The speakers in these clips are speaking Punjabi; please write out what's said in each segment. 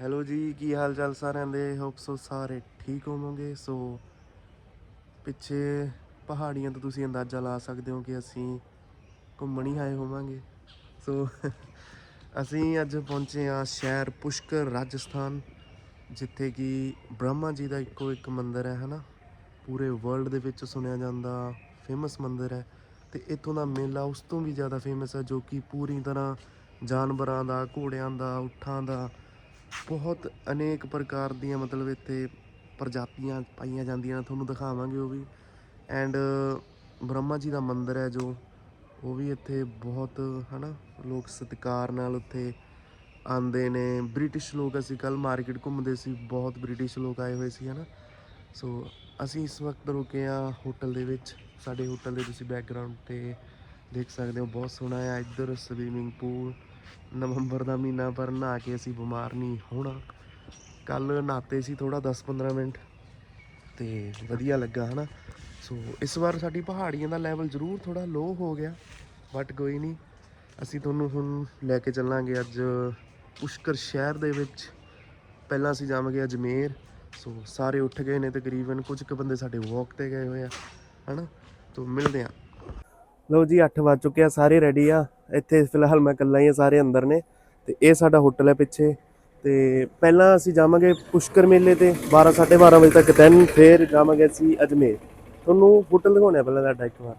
ਹੈਲੋ ਜੀ, ਕੀ ਹਾਲ ਚਾਲ ਸਾਰਿਆਂ ਦੇ? ਹੋਪ ਸੋ ਸਾਰੇ ਠੀਕ ਹੋਵੋਗੇ। ਸੋ ਪਿੱਛੇ ਪਹਾੜੀਆਂ ਤੋਂ ਤੁਸੀਂ ਅੰਦਾਜ਼ਾ ਲਾ ਸਕਦੇ ਹੋ ਕਿ ਅਸੀਂ ਘੁੰਮਣ ਹੀ ਆਏ ਹੋਵਾਂਗੇ। ਸੋ ਅਸੀਂ ਅੱਜ ਪਹੁੰਚੇ ਹਾਂ ਸ਼ਹਿਰ ਪੁਸ਼ਕਰ, ਰਾਜਸਥਾਨ, ਜਿੱਥੇ ਕਿ ਬ੍ਰਹਮਾ ਜੀ ਦਾ ਇੱਕੋ ਇੱਕ ਮੰਦਿਰ ਹੈ, ਹਨਾ? ਪੂਰੇ ਵਰਲਡ ਦੇ ਵਿੱਚ ਸੁਣਿਆ ਜਾਂਦਾ ਫੇਮਸ ਮੰਦਿਰ ਹੈ। ਤੇ ਇੱਥੋਂ ਦਾ ਮੇਲਾ ਉਸ ਤੋਂ ਵੀ ਜ਼ਿਆਦਾ ਫੇਮਸ ਹੈ, ਜੋ ਕਿ ਪੂਰੀ ਤਰ੍ਹਾਂ ਜਾਨਵਰਾਂ ਦਾ, ਘੋੜਿਆਂ ਦਾ ਊਠਾਂ ਦਾ ਬਹੁਤ ਅਨੇਕ ਪ੍ਰਕਾਰ ਦੀਆਂ ਮਤਲਬ ਇੱਥੇ ਪ੍ਰਜਾਤੀਆਂ ਪਾਈਆਂ ਜਾਂਦੀਆਂ ਤੁਹਾਨੂੰ ਦਿਖਾਵਾਂਗੇ ਉਹ ਵੀ। ਐਂਡ ਬ੍ਰਹਮਾ ਜੀ ਦਾ ਮੰਦਿਰ ਹੈ ਜੋ, ਉਹ ਵੀ ਇੱਥੇ ਬਹੁਤ, ਹਨਾ, ਲੋਕ ਸਤਿਕਾਰ ਨਾਲ ਉੱਥੇ ਆਉਂਦੇ ਨੇ। ਬ੍ਰਿਟਿਸ਼ ਲੋਕ, ਅਸੀਂ ਕੱਲ ਮਾਰਕੀਟ ਘੁੰਮਦੇ ਸੀ, ਬਹੁਤ ਬ੍ਰਿਟਿਸ਼ ਲੋਕ ਆਏ ਹੋਏ ਸੀ, ਹਨਾ। ਸੋ ਅਸੀਂ ਇਸ ਵਕਤ ਰੁਕੇ ਆ ਹੋਟਲ ਦੇ ਵਿੱਚ। ਸਾਡੇ ਹੋਟਲ ਦੇ ਤੁਸੀਂ ਬੈਕਗ੍ਰਾਉਂਡ ਤੇ ਦੇਖ ਸਕਦੇ ਹੋ, ਬਹੁਤ ਸੋਹਣਾ ਹੈ ਇੱਧਰ ਸਵੀਮਿੰਗ ਪੂਲ ਨਵੰਬਰ ਦਾ ਮਹੀਨਾ, ਪਰ ਨਹਾ ਕੇ ਅਸੀਂ ਬਿਮਾਰ ਨਹੀਂ ਹੋਣਾ। ਕੱਲ ਨਹਾਤੇ ਸੀ ਥੋੜਾ 10-15 ਮਿੰਟ, ਤੇ ਵਧੀਆ ਲੱਗਾ, ਹਨਾ? ਸੋ ਇਸ ਵਾਰ ਸਾਡੀ ਪਹਾੜੀਆਂ ਦਾ ਲੈਵਲ ਜ਼ਰੂਰ ਥੋੜਾ ਲੋ ਹੋ ਗਿਆ ਬਟ ਕੋਈ ਨਹੀਂ, ਅਸੀਂ ਤੁਹਾਨੂੰ ਹੁਣ ਲੈ ਕੇ ਚੱਲਾਂਗੇ ਅੱਜ ਪੁਸ਼ਕਰ ਸ਼ਹਿਰ ਦੇ ਵਿੱਚ। ਪਹਿਲਾਂ ਅਸੀਂ ਜਾਵਾਂਗੇ ਅਜਮੇਰ ਸੋ ਸਾਰੇ ਉੱਠ ਗਏ ਨੇ ਤਕਰੀਬਨ, ਕੁਝ ਕੁ ਬੰਦੇ ਸਾਡੇ ਵਾਕ ਤੇ ਗਏ ਹੋਏ ਆ, ਹਨਾ? ਤੋਂ ਮਿਲਦੇ ਆ ਲਓ ਜੀ 8 ਵੱਜ ਚੁੱਕੇ ਆ, ਸਾਰੇ ਰੈਡੀ ਆ। ਇੱਥੇ ਫਿਲਹਾਲ ਮੈਂ ਇਕੱਲਾ ਹੀ ਆ ਸਾਰੇ ਅੰਦਰ ਨੇ ਤੇ ਇਹ ਸਾਡਾ ਹੋਟਲ ਹੈ ਪਿੱਛੇ। ਤੇ ਪਹਿਲਾਂ ਅਸੀਂ ਜਾਵਾਂਗੇ ਪੁਸ਼ਕਰ ਮੇਲੇ ਤੇ 12 12:30 ਵਜੇ ਤੱਕ ਦੈਨ ਫਿਰ ਜਾਵਾਂਗੇ ਅਸੀਂ ਅਜਮੇਰ। ਤੁਹਾਨੂੰ ਹੋਟਲ ਦਿਖਾਉਣਾ ਪਹਿਲਾਂ ਸਾਡਾ ਇੱਕ ਵਾਰ।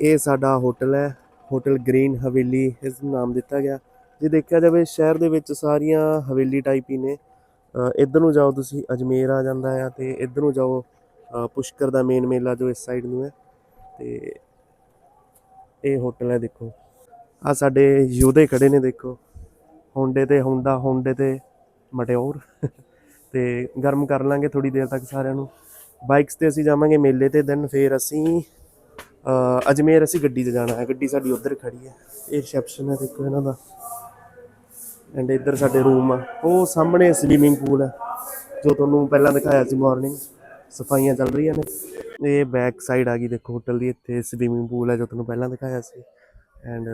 ਇਹ ਸਾਡਾ ਹੋਟਲ ਹੈ, ਹੋਟਲ ਗ੍ਰੀਨ ਹਵੇਲੀ, ਇਸ ਨੂੰ ਨਾਮ ਦਿੱਤਾ ਗਿਆ। ਜੇ ਦੇਖਿਆ ਜਾਵੇ, ਸ਼ਹਿਰ ਦੇ ਵਿੱਚ ਸਾਰੀਆਂ ਹਵੇਲੀ ਟਾਈਪ ਹੀ ਨੇ। ਇੱਧਰ ਨੂੰ ਜਾਓ ਤੁਸੀਂ, ਅਜਮੇਰ ਆ ਜਾਂਦਾ ਹੈ ਤੇ ਇੱਧਰ ਨੂੰ ਜਾਓ ਪੁਸ਼ਕਰ ਦਾ ਮੇਨ ਮੇਲਾ ਜੋ ਇਸ ਸਾਈਡ ਨੂੰ ਹੈ। ਤੇ ਇਹ ਹੋਟਲ ਹੈ ਦੇਖੋ। ਆ ਸਾਡੇ ਯੋਧੇ ਖੜੇ ਨੇ ਦੇਖੋ। ਹੋਂਡੇ ਤੇ ਹੋਂਡਾ ਹੋਂਡੇ ਤੇ ਮਟਿਓਰ ਤੇ ਗਰਮ ਕਰ ਲਾਂਗੇ ਥੋੜੀ ਦੇਰ ਤੱਕ ਸਾਰਿਆਂ ਨੂੰ। ਬਾਈਕਸ ਤੇ ਅਸੀਂ ਜਾਵਾਂਗੇ ਮੇਲੇ ਤੇ ਦੈਨ ਫੇਰ ਅਸੀਂ ਅਜਮੇਰ ਅਸੀਂ ਗੱਡੀ ਤੇ ਜਾਣਾ ਹੈ। ਗੱਡੀ ਸਾਡੀ ਉੱਧਰ ਖੜੀ ਹੈ। ਇਹ ਰਿਸੈਪਸ਼ਨ ਹੈ ਦੇਖੋ ਇਹਨਾਂ ਦਾ। ਐਂਡ ਇੱਧਰ ਸਾਡੇ ਰੂਮ ਆ। ਉਹ ਸਾਹਮਣੇ ਸਵੀਮਿੰਗ ਪੂਲ ਹੈ, ਜੋ ਤੁਹਾਨੂੰ ਪਹਿਲਾਂ ਦਿਖਾਇਆ ਸੀ ਮਾਰਨਿੰਗ ਸਫਾਈਆਂ ਚੱਲ ਰਹੀਆਂ ਨੇ। ਇਹ ਬੈਕ ਸਾਈਡ ਆ ਗਈ ਦੇਖੋ ਹੋਟਲ ਦੀ। ਇੱਥੇ ਸਵੀਮਿੰਗ ਪੂਲ ਹੈ ਜੋ ਤੁਹਾਨੂੰ ਪਹਿਲਾਂ ਦਿਖਾਇਆ ਸੀ। ਐਂਡ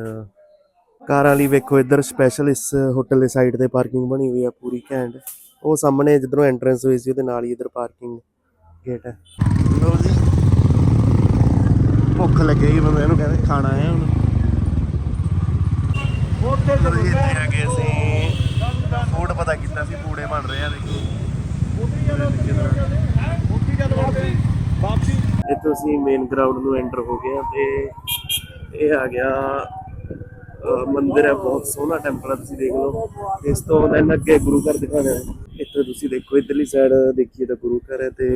ਕਾਰਾਂ ਲਈ ਵੇਖੋ ਇੱਧਰ ਸਪੈਸ਼ਲ ਇਸ ਹੋਟਲ ਦੇ ਸਾਈਡ ਤੇ ਪਾਰਕਿੰਗ ਬਣੀ ਹੋਈ ਆ ਪੂਰੀ ਘੈਂਟ। ਉਹ ਸਾਹਮਣੇ ਜਿੱਧਰੋਂ ਐਂਟਰੈਂਸ ਹੋਈ ਸੀ ਉਹਦੇ ਨਾਲ ਹੀ ਇੱਧਰ ਪਾਰਕਿੰਗ ਗੇਟ ਹੈ ਲੋ ਜੀ। ਭੁੱਖ ਲੱਗੀ ਬੰਦੇ ਨੂੰ ਕਹਿੰਦੇ ਖਾਣਾ ਹੈ ਹੁਣ। ਉੱਥੇ ਇੱਥੇ ਆ ਕੇ ਅਸੀਂ। ਫੂਡ ਪਤਾ ਕੀਤਾ ਸੀ ਪੂੜੇ ਬਣ ਰਹੇ ਆ ਦੇਖੋ। ਇੱਥੋਂ ਅਸੀਂ ਮੇਨ ਗਰਾਊਂਡ ਨੂੰ ਐਂਟਰ ਹੋ ਗਏ ਆ ਤੇ ਇਹ ਆ ਗਿਆ ਮੰਦਿਰ ਹੈ, ਬਹੁਤ ਸੋਹਣਾ ਟੈਂਪਲ ਹੈ, ਤੁਸੀਂ ਦੇਖ ਲਓ। ਇਸ ਤੋਂ then ਅੱਗੇ ਗੁਰੂ ਘਰ ਦਿਖਾਣਾ ਹੈ ਇੱਥੇ ਤੁਸੀਂ ਦੇਖੋ, ਇਧਰਲੀ ਸਾਈਡ ਦੇਖੀਏ ਤਾਂ ਗੁਰੂ ਘਰ ਹੈ ਤੇ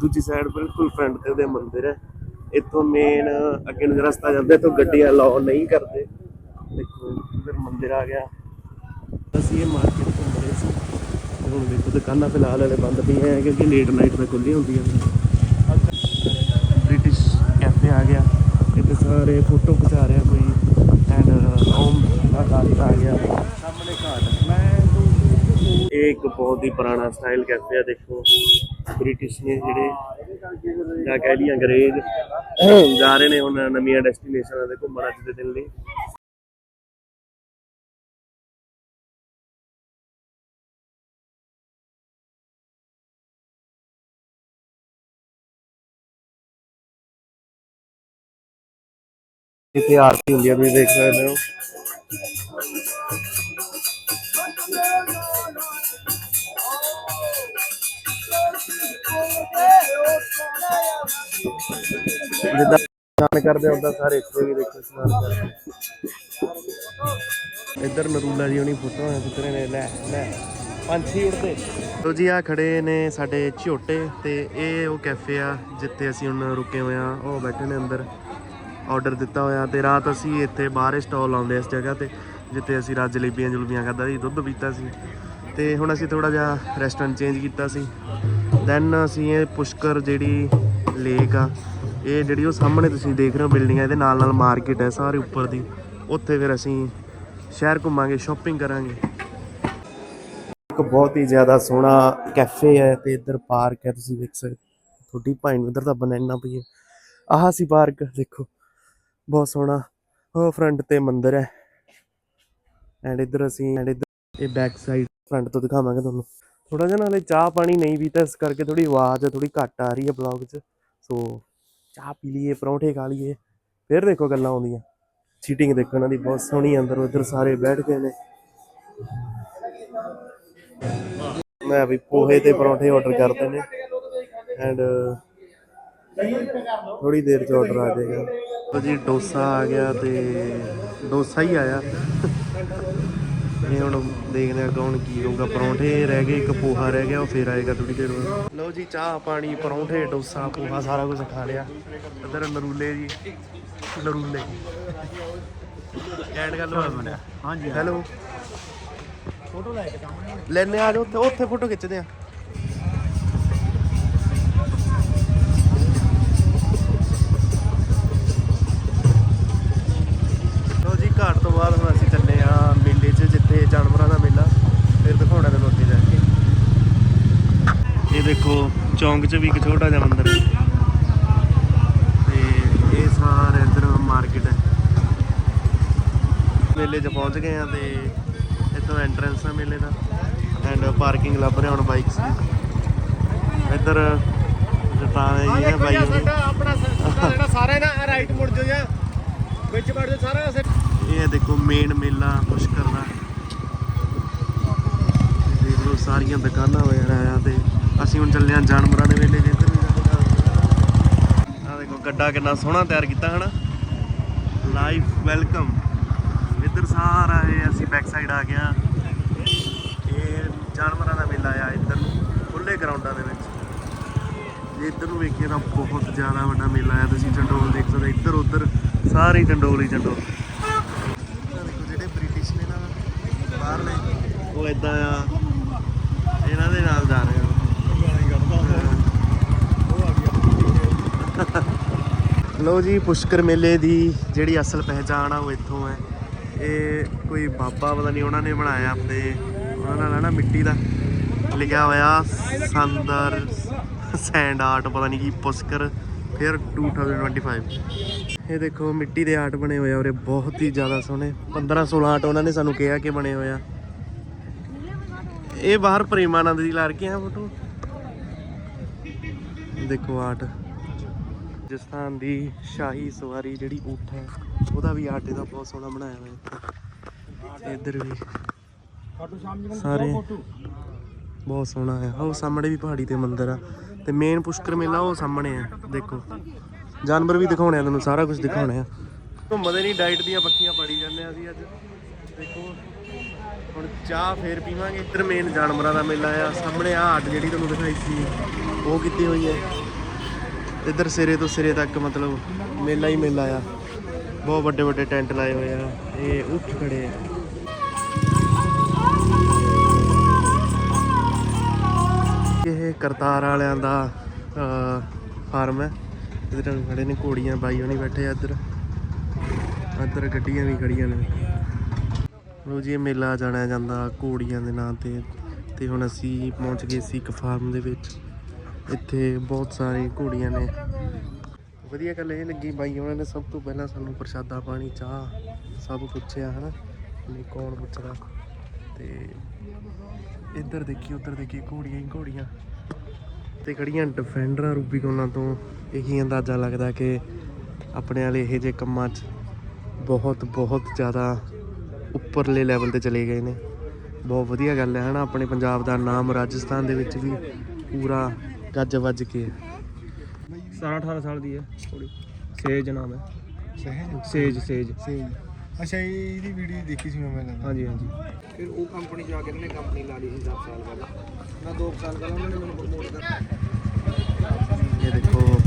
ਦੂਜੀ ਸਾਈਡ ਬਿਲਕੁਲ ਫਰੰਟ ਤੇ ਉਹਦੇ ਮੰਦਿਰ ਹੈ। ਇੱਥੋਂ ਮੇਨ ਅੱਗੇ ਨੂੰ ਰਸਤਾ ਜਾਂਦਾ, ਇੱਥੋਂ ਗੱਡੀਆਂ ਲਾਓ ਨਹੀਂ ਕਰਦੇ। ਦੇਖੋ, ਇਧਰ ਮੰਦਿਰ ਆ ਗਿਆ। ਅਸੀਂ ਇਹ ਮਾਰਕੀਟ ਘੁੰਮ ਰਹੇ ਸੀ। ਹੁਣ ਦੇਖੋ, ਦੁਕਾਨਾਂ ਫਿਲਹਾਲ ਹਲੇ ਬੰਦ ਪਈਆਂ ਹੈ, ਕਿਉਂਕਿ ਲੇਟ ਨਾਈਟ ਤੱਕ ਖੁੱਲੀਆਂ ਹੁੰਦੀਆਂ ਨੇ ਬ੍ਰਿਟਿਸ਼ ਕੈਫੇ ਆ ਗਿਆ। ਇੱਥੇ ਸਾਰੇ ਫੋਟੋ ਖਿਚਾ ਰਿਹਾ ਕੋਈ। ਓਮ ਦਾ ਘਾਟ ਆ ਗਿਆ ਸਾਹਮਣੇ ਘਾਟ ਮੈਂ ਇਹ ਇੱਕ ਬਹੁਤ ਹੀ ਪੁਰਾਣਾ ਸਟਾਈਲ ਕੈਫੇ ਆ, ਦੇਖੋ। ਬ੍ਰਿਟਿਸ਼ ਨੇ ਜਿਹੜੇ, ਜਾਂ ਕਹਿ ਲਈ ਅੰਗਰੇਜ਼, ਜਾ ਰਹੇ ਨੇ ਹੁਣ ਨਵੀਆਂ ਡੈਸਟੀਨੇਸ਼ਨਾਂ ਤੇ ਘੁੰਮਣ ਅੱਜ ਦੇ ਦਿਨ ਲਈ। ਇੱਥੇ ਆਰਤੀ ਹੁੰਦੀ ਆ, ਤੁਸੀਂ ਦੇਖ ਸਕਦੇ ਹੋ। ਜਿੱਦਾਂ ਇਸ਼ਨਾਨ ਕਰਦੇ ਹੁੰਦਾ ਸਾਰੇ ਇੱਥੇ ਵੀ ਦੇਖੋ ਇਸ਼ਨਾਨ ਕਰਦੇ ਇੱਧਰ ਨਰੂਲਾ ਜੀ ਹੁਣੀ ਫੋਟੋ ਹੈ ਨੇ, ਲੈ ਲੈ ਪੰਛੀ ਉੜਦੇ ਲੋ ਜੀ ਆ ਖੜੇ ਨੇ ਸਾਡੇ ਝੋਟੇ ਤੇ ਇਹ ਉਹ ਕੈਫੇ ਆ, ਜਿੱਥੇ ਅਸੀਂ ਹੁਣ ਰੁਕੇ ਹੋਏ ਆ, ਉਹ ਬੈਠੇ ਨੇ ਅੰਦਰ। ਆਰਡਰ ਦਿੱਤਾ ਹੋਇਆ ਤੇ ਰਾਤ ਅਸੀਂ ਇੱਥੇ ਬਾਹਰ ਸਟਾਲ ਲਾਉਂਦੇ ਇਸ ਜਗ੍ਹਾ ਤੇ, ਜਿੱਥੇ ਅਸੀਂ ਰਾਤ ਜਲੇਬੀਆਂ ਜਲੂਬੀਆਂ ਖਾਦਾ ਸੀ, ਦੁੱਧ ਪੀਤਾ ਸੀ। ਤੇ ਹੁਣ ਅਸੀਂ ਥੋੜਾ ਜਿਹਾ ਰੈਸਟੋਰੈਂਟ ਚੇਂਜ ਕੀਤਾ ਸੀ। ਦੈਨ ਅਸੀਂ ਇਹ ਪੁਸ਼ਕਰ ਜਿਹੜੀ ਲੇਕ ਆ, ਇਹ ਜਿਹੜੀ ਉਹ ਸਾਹਮਣੇ ਤੁਸੀਂ ਦੇਖ ਰਹੇ ਹੋ ਬਿਲਡਿੰਗ ਆ, ਇਹਦੇ ਨਾਲ ਨਾਲ ਮਾਰਕੀਟ ਹੈ ਸਾਰੇ ਉੱਪਰ ਦੀ। ਉੱਥੇ ਫਿਰ ਅਸੀਂ ਸ਼ਹਿਰ ਘੁੰਮਾਂਗੇ ਸ਼ਾਪਿੰਗ ਕਰਾਂਗੇ। ਇੱਕ ਬਹੁਤ ਹੀ ਜ਼ਿਆਦਾ ਸੋਹਣਾ ਕੈਫੇ ਹੈ ਤੇ ਇੱਧਰ ਪਾਰਕ ਹੈ ਤੁਸੀਂ ਦੇਖ ਸਕਦੇ ਹੋ। ਤੁਹਾਡੀ ਭਾਈ ਨੂੰ ਇੱਧਰ ਤਾਂ ਬਨਾਨਾ ਪਈ ਹੈ ਆਹ ਸੀ ਪਾਰਕ ਦੇਖੋ। ਬਹੁਤ ਸੋਹਣਾ। ਉਹ ਫਰੰਟ ਤੇ ਮੰਦਿਰ ਹੈ। ਐਂਡ ਇੱਧਰ ਅਸੀਂ ਐਂਡ ਇੱਧਰ ਇਹ ਬੈਕ ਸਾਈਡ ਫਰੰਟ ਤੋਂ ਦਿਖਾਵਾਂਗੇ ਤੁਹਾਨੂੰ। ਥੋੜਾ ਜਿਹਾ ਨਾਲੇ ਚਾਹ ਪਾਣੀ ਨਹੀਂ ਪੀਤਾ ਇਸ ਕਰਕੇ ਥੋੜੀ ਆਵਾਜ਼ ਥੋੜੀ ਘੱਟ ਆ ਰਹੀ ਹੈ ਬਲੌਗ 'ਚ। ਸੋ ਚਾਹ ਪੀ ਲਈਏ, ਪਰੌਂਠੇ ਖਾ ਲਈਏ। ਫਿਰ ਦੇਖੋ ਗੱਲਾਂ ਆਉਂਦੀਆਂ। ਸੀਟਿੰਗ ਦੇਖੋ ਇਹਨਾਂ ਦੀ, ਬਹੁਤ ਸੋਹਣੀ ਅੰਦਰ ਉਧਰ ਸਾਰੇ ਬੈਠ ਗਏ ਨੇ। ਮੈਂ ਵੀ ਪੋਹੇ ਤੇ ਪਰੌਂਠੇ ਆਰਡਰ ਕਰਦੇ ਨੇ। ਐਂਡ ਥੋੜੀ ਦੇਰ ਚ ਆਰਡਰ ਆ ਜਾਏਗਾ। ਲਓ ਜੀ ਡੋਸਾ ਆ ਗਿਆ ਤੇ ਡੋਸਾ ਹੀ ਆਇਆ। ਇਹ ਹੁਣ ਦੇਖਦੇ ਆ ਕੌਣ ਕੀ ਹੋਊਗਾ। ਪਰੌਂਠੇ ਰਹਿ ਗਏ ਇੱਕ ਪੋਹਾ ਰਹਿ ਗਿਆ ਉਹ ਫੇਰ ਆਏਗਾ ਥੋੜੀ ਦੇਰ ਬਾਅਦ। ਲਓ ਜੀ ਚਾਹ ਪਾਣੀ ਪਰੌਂਠੇ ਡੋਸਾ ਪੋਹਾ ਸਾਰਾ ਕੁਝ ਖਾ ਲਿਆ। ਇੱਧਰ ਨਰੂਲੇ ਜੀ। ਨਰੂਲੇ। ਐਂਡ ਗੱਲ ਹੋਇਆ ਹਾਂਜੀ ਹੈਲੋ। ਫੋਟੋ ਲੈ ਕੇ ਸਾਹਮਣੇ। ਲੈਨੇ ਆ ਜਾਓ ਉੱਥੇ ਉੱਥੇ ਫੋਟੋ ਖਿੱਚਦੇ ਆ। ਚੌਂਕ 'ਚ ਵੀ ਇੱਕ ਛੋਟਾ ਜਿਹਾ ਮੰਦਿਰ ਹੈ। ਤੇ ਇਹ ਸਾਰੇ ਇੱਧਰ ਮਾਰਕੀਟ ਹੈ। ਮੇਲੇ 'ਚ ਪਹੁੰਚ ਗਏ ਆ ਤੇ ਇੱਥੋਂ ਐਂਟਰੈਂਸ ਆ ਮੇਲੇ ਦਾ। ਐਂਡ ਪਾਰਕਿੰਗ ਲੱਭ ਰਹੇ ਹੁਣ ਬਾਈਕਸ ਦੀ। ਇੱਧਰ ਜਤਾਂ ਜੀ ਹੈ ਬਾਈ। ਹੋਣੀ। ਆਪਣਾ ਸਾਡਾ ਜਿਹੜਾ ਸਾਰਾ ਨਾ ਰਾਈਟ ਮੁੜ ਜਾਓ ਜਾਂ। ਵਿੱਚ ਵੜ ਜਾਓ ਸਾਰਾ ਇਹ ਹੈ ਦੇਖੋ ਮੇਨ ਮੇਲਾ ਪੁਸ਼ਕਰ ਦਾ। ਇਹ ਦੇਖ ਸਾਰੀਆਂ ਦੁਕਾਨਾਂ ਵਗੈਰਾ ਆ ਤੇ ਅਸੀਂ ਹੁਣ ਚੱਲੇ ਆ ਜਾਨਵਰਾਂ ਦੇ ਮੇਲੇ ਇੱਧਰ ਵੀ ਆ ਦੇਖੋ, ਗੱਡਾ ਕਿੰਨਾ ਸੋਹਣਾ ਤਿਆਰ ਕੀਤਾ, ਹਨਾ? ਲਾਈਫ ਵੈਲਕਮ ਇੱਧਰ ਸਾਰਾ ਇਹ ਅਸੀਂ ਬੈਕ ਸਾਈਡ ਆ ਗਿਆ ਇਹ ਜਾਨਵਰਾਂ ਦਾ ਮੇਲਾ ਆ ਇੱਧਰ ਨੂੰ ਖੁੱਲੇ ਗਰਾਊਂਡਾਂ ਦੇ ਵਿੱਚ। ਜੇ ਇੱਧਰ ਨੂੰ ਵੇਖੀਏ ਤਾਂ ਬਹੁਤ ਜ਼ਿਆਦਾ ਵੱਡਾ ਮੇਲਾ ਆ। ਤੁਸੀਂ ਚੰਡੋਲ ਦੇਖ ਸਕਦੇ ਇੱਧਰ ਉੱਧਰ ਸਾਰੇ ਚੰਡੋਲ ਹੀ ਚੰਡੋਲ। ਦੇਖੋ ਜਿਹੜੇ ਬ੍ਰਿਟਿਸ਼ ਨੇ ਨਾ ਬਾਹਰਲੇ, ਉਹ ਇਦਾਂ ਆ, ਇਹਨਾਂ ਦੇ ਨਾਲ ਜਾ ਰਹੇ ਲੋ ਜੀ, ਪੁਸ਼ਕਰ ਮੇਲੇ ਦੀ ਜਿਹੜੀ ਅਸਲ ਪਹਿਚਾਣ ਆ ਉਹ ਇੱਥੋਂ ਹੈ। ਇਹ ਕੋਈ ਬਾਬਾ ਪਤਾ ਨਹੀਂ ਉਹਨਾਂ ਨੇ ਬਣਾਇਆ ਆਪਣੇ, ਉਹਨਾਂ ਨਾਲ ਹੈ ਨਾ ਮਿੱਟੀ ਦਾ। ਲਿਖਿਆ ਹੋਇਆ, ਸੰਦਰ ਸੈਂਡ ਆਰਟ, ਪਤਾ ਨਹੀਂ ਕੀ ਪੁਸ਼ਕਰ, ਫਿਰ 2025 ਇਹ ਦੇਖੋ, ਮਿੱਟੀ ਦੇ ਆਰਟ ਬਣੇ ਹੋਏ ਆ ਉਰੇ, ਬਹੁਤ ਹੀ ਜ਼ਿਆਦਾ ਸੋਹਣੇ। 15 16 ਆਰਟ ਉਹਨਾਂ ਨੇ ਸਾਨੂੰ ਕਿਹਾ ਕਿ ਬਣੇ ਹੋਏ ਆ। ਇਹ ਬਾਹਰ ਪ੍ਰੇਮਾਨੰਦ ਦੀ ਲਾ ਰੱਖੀ ਆ ਫੋਟੋ ਦੇਖੋ ਆਰਟ। ਰਾਜਸਥਾਨ ਦੀ ਸ਼ਾਹੀ ਸਵਾਰੀ ਜਿਹੜੀ ਊਠ ਹੈ ਉਹਦਾ ਵੀ ਆਰਟ ਇਹਦਾ ਬਹੁਤ ਸੋਹਣਾ ਬਣਾਇਆ ਹੋਇਆ ਤੇ ਇੱਧਰ ਵੀ ਸਾਰੇ ਬਹੁਤ ਸੋਹਣਾ ਹੈ। ਉਹ ਸਾਹਮਣੇ ਵੀ ਪਹਾੜੀ ਤੇ ਮੰਦਿਰ ਆ। ਤੇ ਮੇਨ ਪੁਸ਼ਕਰ ਮੇਲਾ ਉਹ ਸਾਹਮਣੇ ਆ ਦੇਖੋ। ਜਾਨਵਰ ਵੀ ਦਿਖਾਉਣੇ ਆ ਤੁਹਾਨੂੰ ਸਾਰਾ ਕੁਝ ਦਿਖਾਉਣੇ ਆ। ਘੁੰਮਦੇ ਨਹੀਂ ਡਾਈਟ ਦੀਆਂ ਪੱਕੀਆਂ ਪੜੀ ਜਾਂਦੇ ਆ ਅਸੀਂ ਅੱਜ। ਦੇਖੋ ਹੁਣ ਚਾਹ ਫੇਰ ਪੀਵਾਂਗੇ। ਇੱਧਰ ਮੇਨ ਜਾਨਵਰਾਂ ਦਾ ਮੇਲਾ ਆ। ਸਾਹਮਣੇ ਆ ਹੱਟ ਜਿਹੜੀ ਤੁਹਾਨੂੰ ਦਿਖਾਈ ਸੀ ਉਹ ਕੀਤੀ ਹੋਈ ਹੈ। ਇੱਧਰ ਸਿਰੇ ਤੋਂ ਸਿਰੇ ਤੱਕ ਮਤਲਬ ਮੇਲਾ ਹੀ ਮੇਲਾ ਆ। ਬਹੁਤ ਵੱਡੇ ਵੱਡੇ ਟੈਂਟ ਲਾਏ ਹੋਏ ਆ। ਇਹ ਉੱਠ ਖੜੇ ਆ। ਇਹ ਕਰਤਾਰ ਵਾਲਿਆਂ ਦਾ ਫਾਰਮ ਹੈ। ਇਧਰ ਖੜੇ ਨੇ ਘੋੜੀਆਂ, ਬਾਈ ਹੋਣੀ ਬੈਠੇ ਆ ਇੱਧਰ। ਇੱਧਰ ਗੱਡੀਆਂ ਵੀ ਖੜੀਆਂ ਨੇ। ਲੋ ਜੀ, ਇਹ ਮੇਲਾ ਜਾਣਿਆ ਜਾਂਦਾ ਘੋੜੀਆਂ ਦੇ ਨਾਂ ਤੇ। ਤੇ ਹੁਣ ਅਸੀਂ ਪਹੁੰਚ ਗਏ ਸੀ ਇੱਕ ਫਾਰਮ ਦੇ ਵਿੱਚ। ਇੱਥੇ ਬਹੁਤ ਸਾਰੇ ਘੋੜੀਆਂ ਨੇ। ਵਧੀਆ ਗੱਲ ਇਹ ਲੱਗੀ ਬਾਈ, ਉਹਨਾਂ ਨੇ ਸਭ ਤੋਂ ਪਹਿਲਾਂ ਸਾਨੂੰ ਪ੍ਰਸ਼ਾਦਾ ਪਾਣੀ, ਚਾਹ ਸਭ ਪੁੱਛਿਆ, ਹਨਾ? ਨਹੀਂ ਕੌਣ ਪੁੱਛਦਾ? ਤੇ ਇੱਧਰ ਦੇਖੀ, ਉੱਧਰ ਦੇਖੀ, ਘੋੜੀਆਂ ਹੀ ਘੋੜੀਆਂ। ਤੇ ਖੜੀਆਂ ਡਿਫੈਂਡਰਾਂ ਰੂਬੀਕੋਨਾਂ ਤੋਂ। ਇਹੀ ਅੰਦਾਜ਼ਾ ਲੱਗਦਾ ਕਿ ਆਪਣੇ ਵਾਲੇ ਇਹੋ ਜਿਹੇ ਕੰਮਾਂ 'ਚ ਬਹੁਤ ਬਹੁਤ ਜ਼ਿਆਦਾ ਉੱਪਰਲੇ ਲੈਵਲ ਤੇ ਚਲੇ ਗਏ ਨੇ। ਬਹੁਤ ਵਧੀਆ ਗੱਲ ਹੈ, ਹਨਾ? ਆਪਣੇ ਪੰਜਾਬ ਦਾ ਨਾਮ ਰਾਜਸਥਾਨ ਦੇ ਵਿੱਚ ਵੀ ਪੂਰਾ ਗੱਜ ਵੱਜ ਕੇ। ਹੈ 17 18 ਸਾਲ ਦੀ ਹੈ। ਥੋੜੀ ਸੇਜ ਨਾਮ ਹੈ। ਸਹਿਜ? ਸੇਜ ਸੇਜ। ਸਹੀ ਅੱਛਾ ਇਹ- ਇਹਦੀ ਵੀਡੀਓ ਦੇਖੀ ਸੀ ਮੈਂ ਪਹਿਲਾਂ ਹਾਂਜੀ ਹਾਂਜੀ। ਫਿਰ ਉਹ ਕੰਪਨੀ ਜਾ ਕੇ ਇਹਨੇ ਕੰਪਨੀ ਲਾ ਲਈ ਸੀ 10 ਸਾਲ ਪਹਿਲਾਂ। ਨਾ 2 ਸਾਲ ਪਹਿਲਾਂ ਉਹਨਾਂ ਨੇ ਮੈਨੂੰ ਪ੍ਰਮੋਟ ਕਰਤਾ ਇਹ ਦੇਖੋ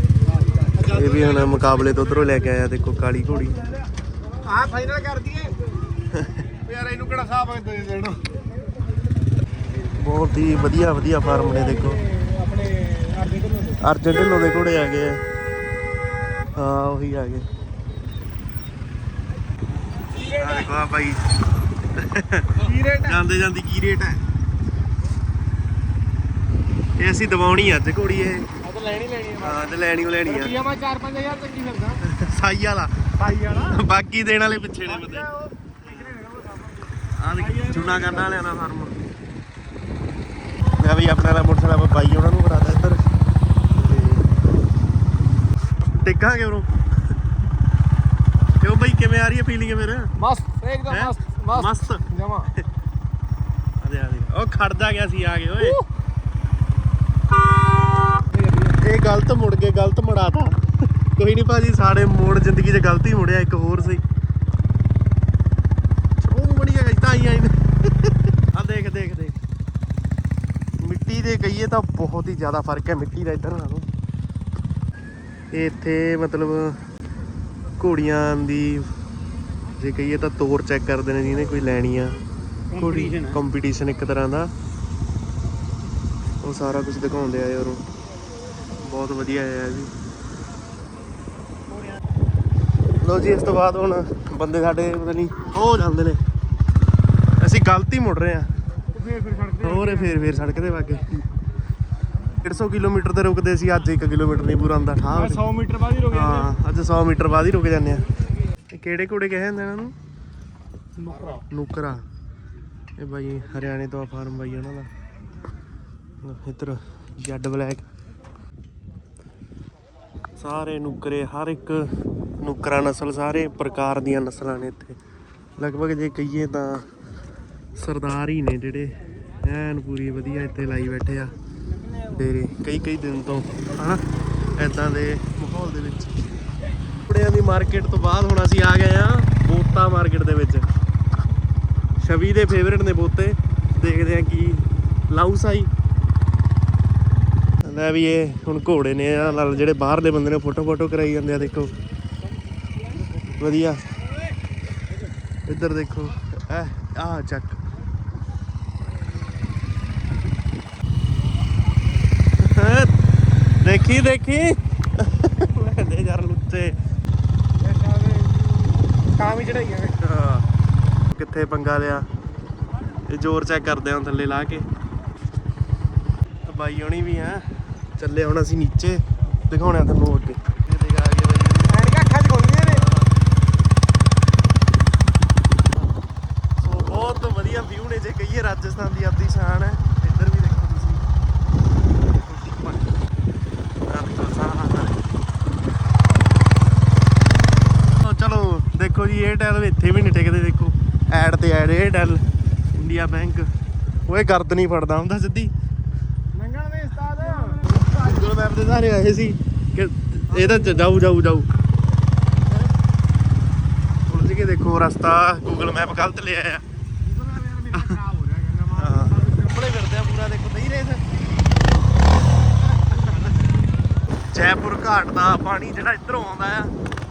ਇਹ ਵੀ ਹੁਣ ਮੁਕਾਬਲੇ ਤੋਂ ਉਧਰੋਂ ਲੈ ਕੇ ਆਇਆ ਦੇਖੋ ਕਾਲੀ ਘੋੜੀ। ਆਹ ਫਾਈਨਲ ਕਰ ਦਈਏ। ਯਾਰ ਇਹਨੂੰ ਕਿਹੜਾ ਸਾਫ਼ ਹੈ ਦੇ ਦੇਣਾ ਬਹੁਤ ਹੀ ਵਧੀਆ ਵਧੀਆ ਫਾਰਮ ਨੇ ਦੇਖੋ। ਅਰਜਨ ਢਿੱਲੋਂ ਦੇ। ਘੋੜੇ ਆ ਗਏ ਆ। ਹਾਂ ਉਹੀ ਆ ਗਏ ਆ ਦੇਖੋ ਆ ਭਾਈ ਕੀ ਰੇਟ ਜਾਂਦੇ ਜਾਂਦੀ ਕੀ ਰੇਟ ਹੈ? ਇਹ ਅਸੀਂ ਦਵਾਉਣੀ ਆ ਅੱਜ ਘੋੜੀ ਇਹ। ਆ ਤਾਂ ਲੈਣੀ ਲੈਣੀ ਹੈ ਹਾਂ ਤੇ ਲੈਣੀ ਓ ਲੈਣੀ ਆ। ਰੁਪਈਆ ਮੈਂ 4-5000 ਚੰਗੀ ਮਿਲਦਾ ਸਾਈ ਵਾਲਾ। ਭਾਈ ਵਾਲਾ? ਬਾਕੀ ਦੇਣ ਵਾਲੇ ਪਿੱਛੇ ਨੇ ਬੰਦੇ। ਆ ਦੇਖ ਚੂਨਾ ਕਰਨ ਵਾਲਿਆਂ ਦਾ ਫਾਰਮ। ਬਈ ਆਪਣੇ ਵਾਲਾ ਮੋਟਰਸਾਈਕਲ ਆਪਾਂ ਬਾਈ ਉਹਨਾਂ ਨੂੰ ਕਰਾ ਇੱਧਰ। ਟਿਕਾਂਗੇ ਉਹਨੂੰ ਕਿਉਂ ਬਈ ਕਿਵੇਂ ਆ ਰਹੀ ਹੈ ਫੀਲਿੰਗ ਫਿਰ? ਮਸਤ ਇੱਕਦਮ ਹੈਂ? ਮਸਤ ਮਸਤ। ਜਮਾ। ਅਦੇ ਆਦੇ ਉਹ ਖੜਦਾ ਗਿਆ ਸੀ ਆ ਗਏ ਓਏ। ਇਹ ਗਲਤ ਮੁੜ ਕੇ ਗਲਤ ਮੜਾਤਾ। ਕੋਈ ਨਹੀਂ ਭਾਜੀ ਸਾਡੇ ਮੋੜ ਜ਼ਿੰਦਗੀ 'ਚ ਗਲਤੀ ਮੁੜਿਆ ਇੱਕ ਹੋਰ ਸੀ। ਉਹ ਬੜੀਆ ਗਈ ਤਾਂ ਆਈ ਆਈ ਆ ਦੇਖ ਦੇਖ ਦੇਖ। ਮਿੱਟੀ ਦੇ ਕਹੀਏ ਤਾਂ ਬਹੁਤ ਹੀ ਜ਼ਿਆਦਾ ਫ਼ਰਕ ਹੈ ਮਿੱਟੀ ਦਾ ਇੱਧਰ ਨਾਲੋਂ। ਇੱਥੇ ਮਤਲਬ ਘੋੜੀਆਂ ਦੀ ਜੇ ਕਹੀਏ ਤਾਂ ਤੋਰ ਚੈੱਕ ਕਰਦੇ ਨੇ ਜਿਹਨੇ ਕੋਈ ਲੈਣੀ ਆ। ਘੋੜੀ। ਕੰਪੀਟੀਸ਼ਨ ਇੱਕ ਤਰ੍ਹਾਂ ਦਾ। ਉਹ ਸਾਰਾ ਕੁਝ ਦਿਖਾਉਂਦੇ ਆ ਯਾਰ ਬਹੁਤ ਵਧੀਆ ਹੈ ਵੀ। ਲੋ ਜੀ ਇਸ ਤੋਂ ਬਾਅਦ ਹੁਣ ਬੰਦੇ ਸਾਡੇ ਪਤਾ ਨਹੀਂ ਹੋ ਜਾਂਦੇ ਨੇ। ਅਸੀਂ ਗਲਤੀ ਮੁੜ ਰਹੇ ਆ। ਫੇਰ ਫਿਰ ਸੜਕ ਹੋਰ ਫੇਰ ਫੇਰ ਸੜਕ ਤੇ ਵਾਗੇ 150 ਕਿਲੋਮੀਟਰ ਤੇ ਰੁਕਦੇ ਸੀ ਅੱਜ 1 ਕਿਲੋਮੀਟਰ ਨਹੀਂ ਪੂਰਾ ਹੁੰਦਾ ਠਾਹ 100 ਮੀਟਰ ਬਾਅਦ ਹੀ ਰੁਕ ਹਾਂ ਅੱਜ 100 ਮੀਟਰ ਬਾਅਦ ਹੀ ਰੁਕ ਜਾਂਦੇ ਆ। ਇਹ ਕਿਹੜੇ ਘੋੜੇ ਕਹੇ ਜਾਂਦੇ ਇਹਨਾਂ ਨੂੰ? ਜਾਂਦੇ ਨੁਕਰਾ। ਇਹ ਬਾਈ ਹਰਿਆਣੇ ਤੋਂ ਫਾਰਮ ਬਾਈ ਉਹਨਾਂ ਦਾ। ਇੱਧਰ ਜੈਡ ਬਲੈਕ। ਸਾਰੇ ਨੁਕਰੇ ਹਰ ਇੱਕ ਨੁਕਰਾ ਨਸਲ ਸਾਰੇ ਪ੍ਰਕਾਰ ਦੀਆਂ ਨਸਲਾਂ ਨੇ ਇੱਥੇ। ਲਗਭਗ ਜੇ ਕਹੀਏ ਤਾਂ ਸਰਦਾਰ ਹੀ ਨੇ ਜਿਹੜੇ। ਐਨ ਪੂਰੀ ਵਧੀਆ ਇੱਥੇ ਲਾਈ ਬੈਠੇ ਆ। ਡੇਰੇ ਕਈ ਕਈ ਦਿਨ ਤੋਂ, ਹਨਾ? ਐਦਾਂ ਦੇ ਮਾਹੌਲ ਦੇ ਵਿੱਚ। ਕੱਪੜਿਆਂ ਦੀ ਮਾਰਕੀਟ ਤੋਂ ਬਾਅਦ ਹੁਣ ਅਸੀਂ ਆ ਗਏ ਆ ਬੋਤਾ ਮਾਰਕੀਟ ਦੇ ਵਿੱਚ। ਛਵੀ ਦੇ ਫੇਵਰੇਟ ਨੇ ਬੋਤੇ। ਦੇਖਦੇ ਆ ਕੀ ਲਾਊਸ ਆਈ ਲੈ ਵੀ ਇਹ ਹੁਣ ਘੋੜੇ ਨੇ ਆ ਨਾਲ ਜਿਹੜੇ ਬਾਹਰਲੇ ਬੰਦੇ ਨੇ ਫੋਟੋ ਫੋਟੋ ਕਰਾਈ ਜਾਂਦੇ ਆ, ਦੇਖੋ। ਵਧੀਆ। ਇੱਧਰ ਦੇਖੋ, ਐ ਆ ਚੱਕ ਹੈਂ? ਦੇਖੀ ਦੇਖੀ। ਦੇ ਯਾਰ ਲੁੱਤੇ ਕਾਮ ਹੀ ਚੜਾਈਆਂ ਹਾਂ। ਕਿੱਥੇ ਪੰਗਾ ਲਿਆ? ਇਹ ਜ਼ੋਰ ਚੈੱਕ ਕਰਦੇ ਹਾਂ ਥੱਲੇ ਲਾ ਕੇ। ਬਾਈ ਹੋਣੀ ਵੀ ਆ। ਚੱਲੇ ਹੁਣ ਅਸੀਂ ਨੀਚੇ। ਦਿਖਾਉਣਾ ਤੁਹਾਨੂੰ ਅੱਗੇ। ਬਹੁਤ ਵਧੀਆ ਵਿਊ ਨੇ ਜੇ ਕਹੀਏ ਰਾਜਸਥਾਨ ਦੀ ਆਪਦੀ ਸ਼ਾਨ ਹੈ ਇੱਧਰ ਵੀ ਦੇਖੋ ਤੁਸੀਂ ਚਲੋ ਚਲੋ ਦੇਖੋ ਜੀ ਏਅਰਟੈਲ ਵੀ ਇੱਥੇ ਵੀ ਨਹੀਂ ਟਿਕਦੇ ਦੇਖੋ। ਐਡ ਤੇ ਐਡ ਏਅਰਟੈਲ ਇੰਡੀਆ ਬੈਂਕ। ਓਏ ਗਰਦ ਨਹੀਂ ਫੜਦਾ ਹੁੰਦਾ ਸਿੱਧੀ। ਨੰਗਣ ਦੇ ਉਸਤਾਦ। ਗੂਗਲ ਮੈਪ ਦੇ ਸਾਰੇ ਆਏ ਸੀ ਕਿ ਇਹਦਾ ਜਾਊ ਜਾਊ ਜਾਊ। ਉਲਝ ਕੇ ਦੇਖੋ ਰਸਤਾ ਗੂਗਲ ਮੈਪ ਗਲਤ ਲਿਆ ਆ। ਹਾਂ ਕੱਪੜੇ ਫਿਰਦੇ ਆ ਪੂਰਾ ਦੇਖੋ ਨਹੀਂ ਰੇਸ। ਜੈਪੁਰ ਘਾਟ ਦਾ ਪਾਣੀ ਜਿਹੜਾ ਇੱਧਰੋਂ ਆਉਂਦਾ ਆ।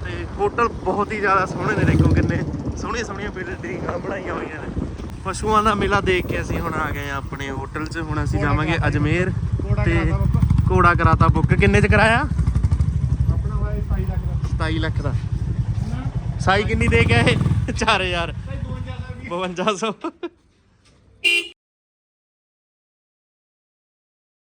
ਤੇ ਹੋਟਲ ਬਹੁਤ ਹੀ ਜ਼ਿਆਦਾ ਸੋਹਣੇ ਨੇ ਦੇਖੋ ਕਿੰਨੇ ਸੋਹਣੀਆਂ ਸੋਹਣੀਆਂ ਬਿਲਡਿੰਗਾਂ ਬਣਾਈਆਂ ਹੋਈਆਂ ਨੇ। ਪਸ਼ੂਆਂ ਦਾ ਮੇਲਾ ਦੇਖ ਕੇ ਅਸੀਂ ਹੁਣ ਆ ਗਏ ਆ ਆਪਣੇ ਹੋਟਲ 'ਚ। ਹੁਣ ਅਸੀਂ ਜਾਵਾਂਗੇ ਅਜਮੇਰ ਤੇ। ਘੋੜਾ ਕਰਾਤਾ ਬੁੱਕ। ਕਿੰਨੇ 'ਚ ਕਰਾਇਆ? ਆਪਣਾ ਵਾਏ 2 ਲੱਖ ਦਾ। 27 ਲੱਖ ਦਾ। ਸਾਈ ਕਿੰਨੀ ਦੇ ਕੇ ਆਏ? 4000 52 ਰੁਪਏ 5200